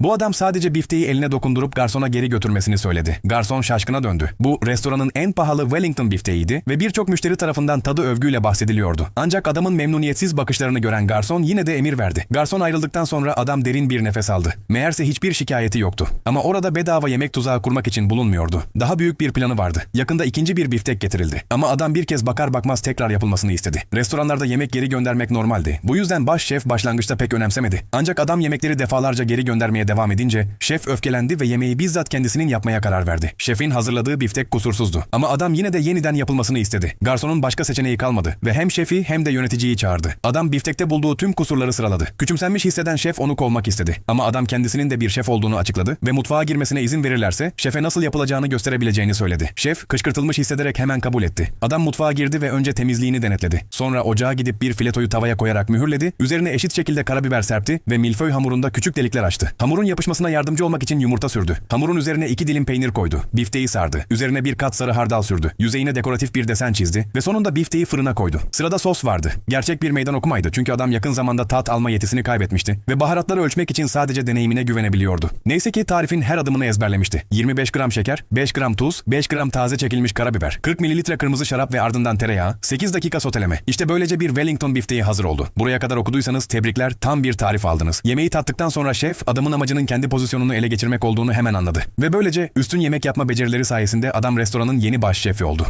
Bu adam sadece bifteyi eline dokundurup garsona geri götürmesini söyledi. Garson şaşkına döndü. Bu restoranın en pahalı Wellington bifteğiydi ve birçok müşteri tarafından tadı övgüyle bahsediliyordu. Ancak adamın memnuniyetsiz bakışlarını gören garson yine de emir verdi. Garson ayrıldıktan sonra adam derin bir nefes aldı. Meğerse hiçbir şikayeti yoktu. Ama orada bedava yemek tuzağı kurmak için bulunmuyordu. Daha büyük bir planı vardı. Yakında ikinci bir biftek getirildi. Ama adam bir kez bakar bakmaz tekrar yapılmasını istedi. Restoranlarda yemek geri göndermek normaldi. Bu yüzden baş şef başlangıçta pek önemsemedi. Ancak adam yemekleri defalarca geri göndermeye devam edince şef öfkelendi ve yemeği bizzat kendisinin yapmaya karar verdi. Şefin hazırladığı biftek kusursuzdu. Ama adam yine de yeniden yapılmasını istedi. Garsonun başka seçeneği kalmadı ve hem şefi hem de yöneticiyi çağırdı. Adam biftekte bulduğu tüm kusurları sıraladı. Küçümsenmiş hisseden şef onu kovmak istedi. Ama adam kendisinin de bir şef olduğunu açıkladı ve mutfağa girmesine izin verirlerse şefe nasıl yapılacağını gösterebileceğini söyledi. Şef kışkırtılmış hissederek hemen kabul etti. Adam mutfağa girdi ve önce temizliğini denetledi. Sonra ocağa gidip bir filetoyu tavaya koyarak mühürledi, üzerine eşit şekilde karabiber serpti ve milföy hamurunda küçük delikler açtı. Hamurun yapışmasına yardımcı olmak için yumurta sürdü. Hamurun üzerine iki dilim peynir koydu. Bifteyi sardı. Üzerine bir kat sarı hardal sürdü. Yüzeyine dekoratif bir desen çizdi ve sonunda bifteyi fırına koydu. Sırada sos vardı. Gerçek bir meydan okumaydı çünkü adam yakın zamanda tat alma yetisini kaybetmişti ve baharatları ölçmek için sadece deneyimine güvenebiliyordu. Neyse ki tarifin her adımını ezberlemişti. 25 gram şeker, 5 gram tuz, 5 gram taze çekilmiş karabiber, 40 mililitre kırmızı şarap ve ardından tereyağı, 8 dakika soteleme. İşte böylece bir Wellington bifteği hazır oldu. Buraya kadar okuduysanız tebrikler tam bir tarif aldınız. Yemeği tattıktan sonra şef adamın amacının kendi pozisyonunu ele geçirmek olduğunu hemen anladı. Ve böylece üstün yemek yapma becerileri sayesinde adam restoranın yeni baş şefi oldu.